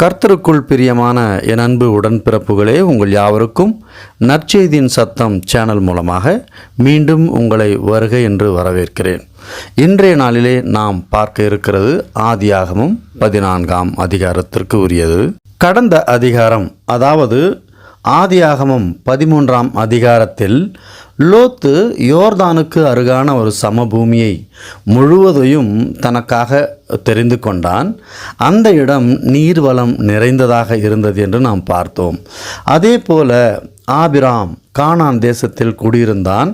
கர்த்தருக்குள் பிரியமான என் அன்பு உடன்பிறப்புகளே உங்கள் யாவருக்கும் நற்செய்தியின் சத்தம் சேனல் மூலமாக மீண்டும் உங்களை வருக என்று வரவேற்கிறேன். இன்றைய நாளிலே நாம் பார்க்க இருக்கிறது ஆதியாகமும் பதினான்காம் அதிகாரத்திற்கு உரியது. கடந்த அதிகாரம் அதாவது ஆதியாகமம் பதிமூன்றாம் அதிகாரத்தில் லோத்து யோர்தானுக்கு அருகான ஒரு சமபூமியை முழுவதையும் தனக்காக தெரிந்து கொண்டான். அந்த இடம் நீர்வளம் நிறைந்ததாக இருந்தது என்று நாம் பார்த்தோம். அதே போல ஆபிராம் கானான் தேசத்தில் குடியிருந்தான்.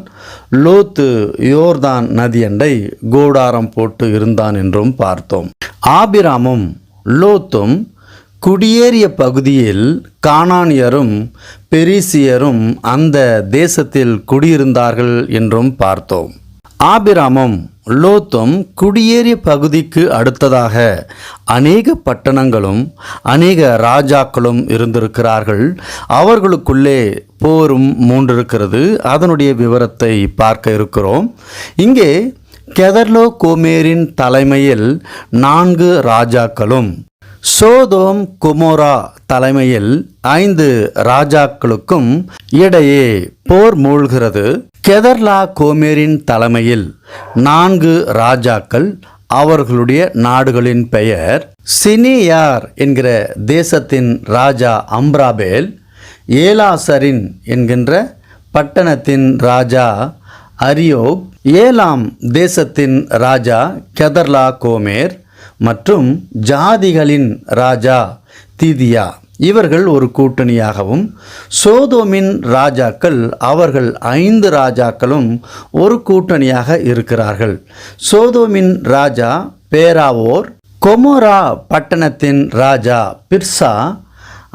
லோத்து யோர்தான் நதியண்டை கோடாரம் போட்டு இருந்தான் என்றும் பார்த்தோம். ஆபிராமும் லோத்தும் குடியேறிய பகுதியில் கானானியரும் பெரிசியரும் அந்த தேசத்தில் குடியிருந்தார்கள் என்றும் பார்த்தோம். ஆபிராமும் லோத்தும் குடியேறிய பகுதிக்கு அடுத்ததாக அநேக பட்டணங்களும் அநேக ராஜாக்களும் இருந்திருக்கிறார்கள். அவர்களுக்குள்ளே போரும் மூன்றிருக்கிறது. அதனுடைய விவரத்தை பார்க்க இருக்கிறோம். இங்கே கெதர்லோ கோமேரின் தலைமையில் நான்கு ராஜாக்களும் சோதோம் குமோரா தலைமையில் ஐந்து ராஜாக்களுக்கும் இடையே போர் மூழ்கிறது. கெதர்லா கோமேரின் தலைமையில் நான்கு ராஜாக்கள் அவர்களுடைய நாடுகளின் பெயர் சினியார் என்கிற தேசத்தின் ராஜா அம்ராபேல் ஏலாசரின் என்கின்ற பட்டணத்தின் ராஜா அரியோக் ஏலாம் தேசத்தின் ராஜா கெதர்லா கோமேர் மற்றும் ஜாதிகளின் ராஜா தீதியா. இவர்கள் ஒரு கூட்டணியாகவும் சோதோமின் ராஜாக்கள் அவர்கள் ஐந்து ராஜாக்களும் ஒரு கூட்டணியாக இருக்கிறார்கள். சோதோமின் ராஜா பேராவோர் கொமோரா பட்டணத்தின் ராஜா பிர்சா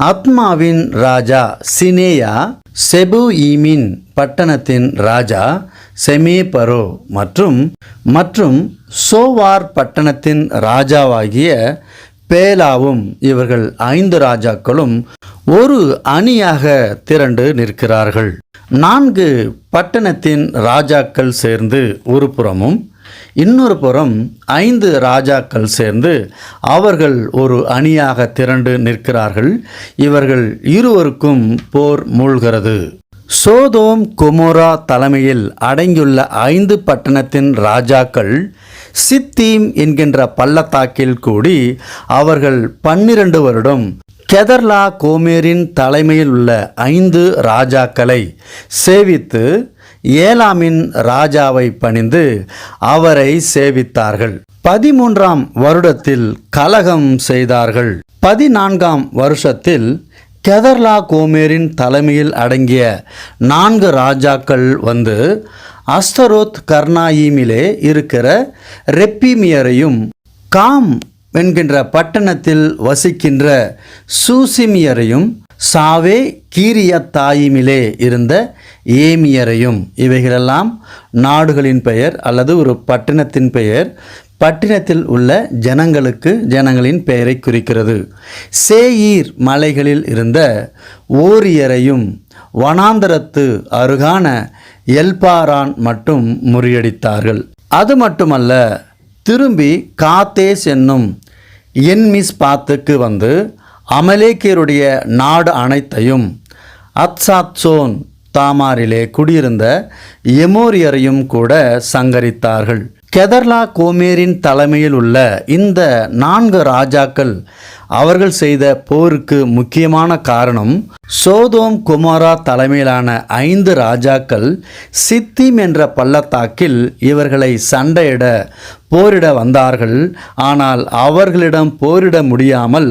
ஆத்மாவின் ராஜா சினேயா செபு ஈமின் பட்டணத்தின் ராஜா செமேபரோ மற்றும் மற்றும் சோவார் பட்டணத்தின் ராஜாவாகிய பேலாவும் இவர்கள் ஐந்து ராஜாக்களும் ஒரு அணியாக திரண்டு நிற்கிறார்கள். நான்கு பட்டணத்தின் ராஜாக்கள் சேர்ந்து ஒரு புறமும் இன்னொரு புறம் ஐந்து ராஜாக்கள் சேர்ந்து அவர்கள் ஒரு அணியாக திரண்டு நிற்கிறார்கள். இவர்கள் இருவருக்கும் போர் மூழ்கிறது. சோதோம் குமோரா தலைமையில் அடங்கியுள்ள ஐந்து பட்டணத்தின் ராஜாக்கள் சித்தீம் என்கின்ற பள்ளத்தாக்கில் கூடி அவர்கள் பன்னிரண்டு வருடம் கெதர்லா கோமேரின் தலைமையில் உள்ள ஐந்து ராஜாக்களை சேவித்து ஏலாமின் ராஜாவை பணிந்து அவரை சேவித்தார்கள். பதிமூன்றாம் வருடத்தில் கலகம் செய்தார்கள். பதினான்காம் வருஷத்தில் கெதர்லா கோமேரின் தலைமையில் அடங்கிய நான்கு ராஜாக்கள் வந்து அஸ்தரோத் கர்னாயிமிலே இருக்கிற ரெப்பிமியரையும் காம் என்கின்ற பட்டணத்தில் வசிக்கின்ற சூசிமியரையும் சாவே கீரியத்தாயிமிலே இருந்த ஏமியரையும். இவைகளெல்லாம் நாடுகளின் பெயர் அல்லது ஒரு பட்டணத்தின் பெயர். பட்டினத்தில் உள்ள ஜனங்களுக்கு ஜனங்களின் பெயரை குறிக்கிறது. சேயீர் மலைகளில் இருந்த ஓரியரையும் வனாந்தரத்து அருகான எல்பாரான் மட்டும் முறியடித்தார்கள். அது மட்டுமல்ல திரும்பி காத்தேஸ் என்னும் என்மிஸ் பாத்துக்கு வந்து அமலேக்கியருடைய நாடு அனைத்தையும் அத்சாத்சோன் தாமாரிலே குடியிருந்த எமோரியரையும் கூட சங்கரித்தார்கள். கெதர்லா கோமேரின் தலைமையில் உள்ள இந்த நான்கு ராஜாக்கள் அவர்கள் செய்த போருக்கு முக்கியமான காரணம் சோதோம் குமாரா தலைமையிலான ஐந்து ராஜாக்கள் சித்திம் என்ற பள்ளத்தாக்கில் இவர்களை சண்டையிட போரிட வந்தார்கள். ஆனால் அவர்களிடம் போரிட முடியாமல்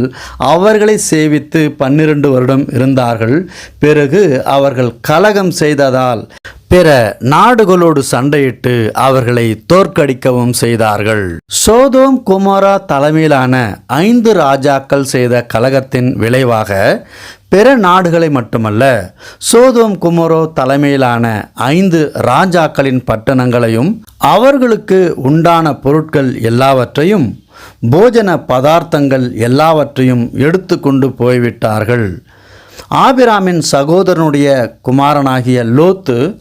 அவர்களை சேவித்து பன்னிரண்டு வருடம் இருந்தார்கள். பிறகு அவர்கள் கலகம் செய்ததால் பிற நாடுகளோடு சண்டையிட்டு அவர்களை தோற்கடிக்கவும் செய்தார்கள். சோதோம் குமாரா தலைமையிலான ஐந்து ராஜாக்கள் செய்த கலகத்தின் விளைவாக பிற நாடுகளை மட்டுமல்ல சோதோம் குமரோ தலைமையிலான ஐந்து ராஜாக்களின் பட்டணங்களையும் அவர்களுக்கு உண்டான பொருட்கள் எல்லாவற்றையும் போஜன பதார்த்தங்கள் எல்லாவற்றையும் எடுத்து கொண்டு போய்விட்டார்கள். ஆபிராமின் சகோதரனுடைய குமாரனாகிய லோத்து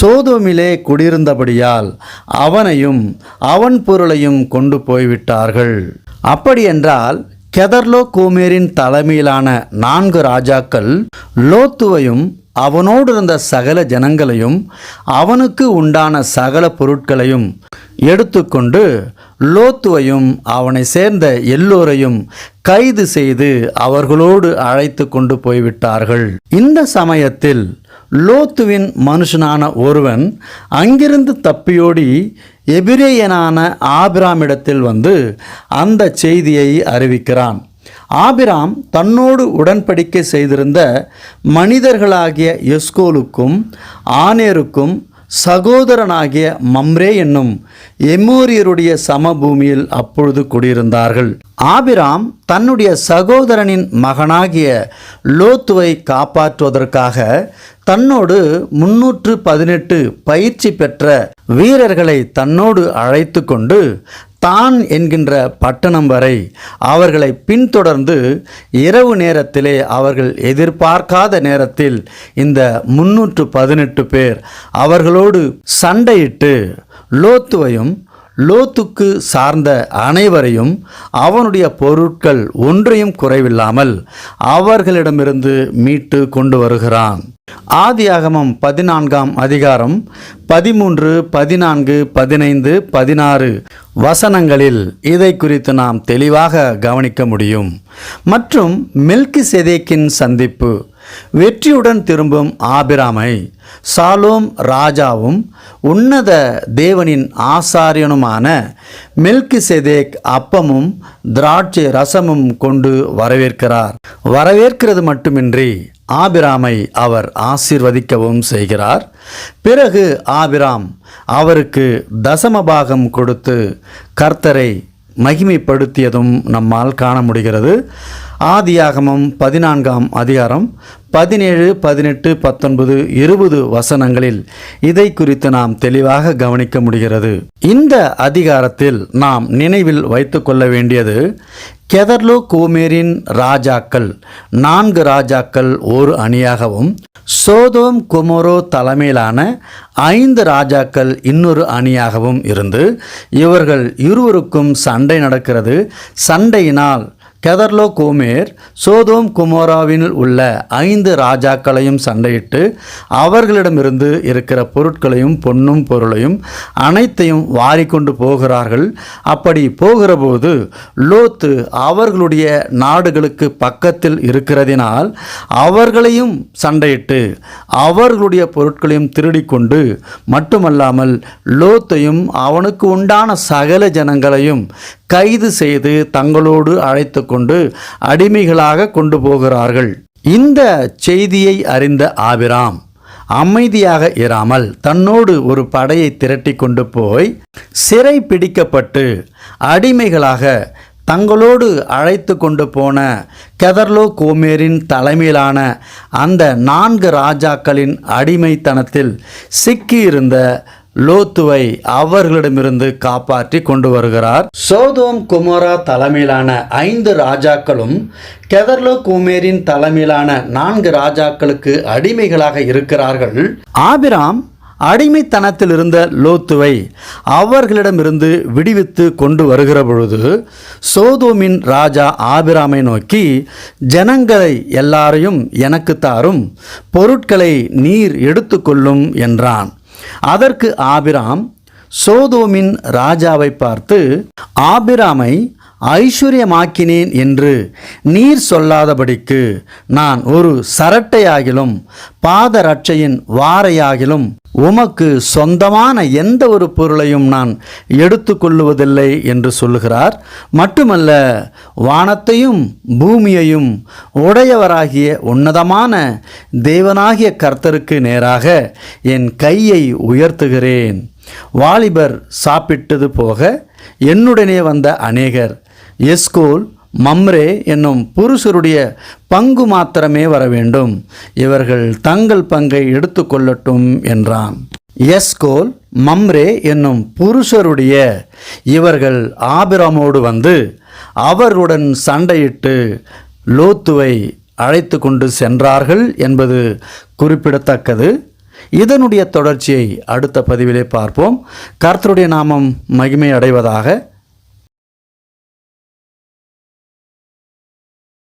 சோதோமிலே குடியிருந்தபடியால் அவனையும் அவன் பொருளையும் கொண்டு போய்விட்டார்கள். அப்படியென்றால் கெதர்லோ கோமேரின் தலைமையிலான நான்கு ராஜாக்கள் லோத்துவையும் அவனோடு இருந்த சகல ஜனங்களையும் அவனுக்கு உண்டான சகல பொருட்களையும் எடுத்துக்கொண்டு லோத்துவையும் அவனை சேர்ந்த எல்லோரையும் கைது செய்து அவர்களோடு அழைத்து கொண்டு போய்விட்டார்கள். இந்த சமயத்தில் லோத்துவின் மனுஷனான ஒருவன் அங்கிருந்து தப்பியோடி எபிரேயனான ஆபிராமிடத்தில் வந்து அந்த செய்தியை அறிவிக்கிறான். ஆபிராம் தன்னோடு உடன்படிக்கை செய்திருந்த மனிதர்களாகிய எஸ்கோலுக்கும் ஆனேருக்கும் சகோதரனாகிய மம்ரே என்னும் எமோரியருடைய சமபூமியில் அப்பொழுது குடியிருந்தார்கள். ஆபிராம் தன்னுடைய சகோதரனின் மகனாகிய லோத்துவை காப்பாற்றுவதற்காக தன்னோடு முன்னூற்று பதினெட்டு பயிற்சி பெற்ற வீரர்களை தன்னோடு அழைத்து கொண்டு தான் என்கின்ற பட்டணம் வரை அவர்களை பின்தொடர்ந்து இரவு நேரத்திலே அவர்கள் எதிர்பார்க்காத நேரத்தில் இந்த முன்னூற்று பதினெட்டு பேர் அவர்களோடு சண்டையிட்டு லோத்துவையும் லோத்துக்கு சார்ந்த அனைவரையும் அவனுடைய பொருட்கள் ஒன்றையும் குறைவில்லாமல் அவர்களிடமிருந்து மீட்டு கொண்டு வருகிறான். ஆதியாகமம் பதினான்காம் அதிகாரம் பதிமூன்று பதினான்கு பதினைந்து பதினாறு வசனங்களில் இதை குறித்து நாம் தெளிவாக கவனிக்க முடியும். மற்றும் மில்கி செதேக்கின் சந்திப்பு வெற்றியுடன் திரும்பும் ஆபிராமை சாலோம் ராஜாவும் உன்னத தேவனின் ஆசாரியனுமான மில்கி செதேக் அப்பமும் திராட்சை ரசமும் கொண்டு வரவேற்கிறார். வரவேற்கிறது மட்டுமின்றி ஆபிராமை அவர் ஆசீர்வதிக்கவும் செய்கிறார். பிறகு ஆபிராம் அவருக்கு தசமபாகம் கொடுத்து கர்த்தரை மகிமைப்படுத்தியதும் நம்மால் காண முடிகிறது. ஆதியாகமம் பதினான்காம் அதிகாரம் பதினேழு பதினெட்டு பத்தொன்பது இருபது வசனங்களில் இதை குறித்து நாம் தெளிவாக கவனிக்க முடிகிறது. இந்த அதிகாரத்தில் நாம் நினைவில் வைத்துக்கொள்ள வேண்டியது கெதர்லோ கோமேரின் ராஜாக்கள் நான்கு ராஜாக்கள் ஒரு அணியாகவும் சோதோம் குமோரோ தலைமையிலான ஐந்து ராஜாக்கள் இன்னொரு அணியாகவும் இருந்து இவர்கள் இருவருக்கும் சண்டை நடக்கிறது. சண்டையினால் கெதர்லோ கோமேர் சோதோம் குமோராவில் உள்ள ஐந்து ராஜாக்களையும் சண்டையிட்டு அவர்களிடமிருந்து இருக்கிற பொருட்களையும் பொன்னும் பொருளையும் அனைத்தையும் வாரிக்கொண்டு போகிறார்கள். அப்படி போகிறபோது லோத்து அவர்களுடைய நாடுகளுக்கு பக்கத்தில் இருக்கிறதினால் அவர்களையும் சண்டையிட்டு அவர்களுடைய பொருட்களையும் திருடிக்கொண்டு மட்டுமல்லாமல் லோத்தையும் அவனுக்கு உண்டான சகல ஜனங்களையும் கைது செய்து தங்களோடு அழைத்து கொண்டு அடிமைகளாக கொண்டு போகிறார்கள். இந்த செய்தியை அறிந்த ஆபிராம் அமைதியாக இராமல் தன்னோடு ஒரு படையை திரட்டி கொண்டு போய் சிறை பிடிக்கப்பட்டு அடிமைகளாக தங்களோடு அழைத்து கொண்டு போன கெதர்லோ கோமேரின் தலைமையிலான அந்த நான்கு ராஜாக்களின் அடிமைத்தனத்தில் சிக்கியிருந்த லோத்துவை அவர்களிடமிருந்து காப்பாற்றி கொண்டு வருகிறார். சோதோம் குமோரா தலைமையிலான ஐந்து ராஜாக்களும் கெதர்லோ குமேரின் தலைமையிலான நான்கு ராஜாக்களுக்கு அடிமைகளாக இருக்கிறார்கள். ஆபிராம் அடிமைத்தனத்தில் இருந்த லோத்துவை அவர்களிடமிருந்து விடுவித்து கொண்டு வருகிற பொழுது சோதோமின் ராஜா ஆபிராமை நோக்கி ஜனங்களை எல்லாரையும் எனக்கு தாரும் பொருட்களை நீர் எடுத்துக்கொள்ளும் என்றான். அதற்கு ஆபிராம் சோதோமின் ராஜாவை பார்த்து ஆபிராமை ஐஸ்வர்யமாக்கினேன் என்று நீர் சொல்லாதபடிக்கு நான் ஒரு சரட்டையாகிலும் பாதரட்சையின் வாரையாகிலும் உமக்கு சொந்தமான எந்த ஒரு பொருளையும் நான் எடுத்துக்கொள்ளுவதில்லை என்று சொல்லுகிறார். மட்டுமல்ல வானத்தையும் பூமியையும் உடையவராகிய உன்னதமான தேவனாகிய கர்த்தருக்கு நேராக என் கையை உயர்த்துகிறேன். வாலிபர் சாப்பிட்டது போக என்னுடனே வந்த அநேகர் எஸ்கோல் மம்ரே என்னும் புருஷருடைய பங்கு மாத்திரமே வர வேண்டும். இவர்கள் தங்கள் பங்கை எடுத்துக்கொள்ளட்டும் என்றான். எஸ்கோல் மம்ரே என்னும் புருஷருடைய இவர்கள் ஆபிராமோடு வந்து அவர்களுடன் சண்டையிட்டு லோத்துவை அழைத்து கொண்டு சென்றார்கள் என்பது குறிப்பிடத்தக்கது. இதனுடைய தொடர்ச்சியை அடுத்த பதிவிலே பார்ப்போம். கர்த்தருடைய நாமம் மகிமை அடைவதாக.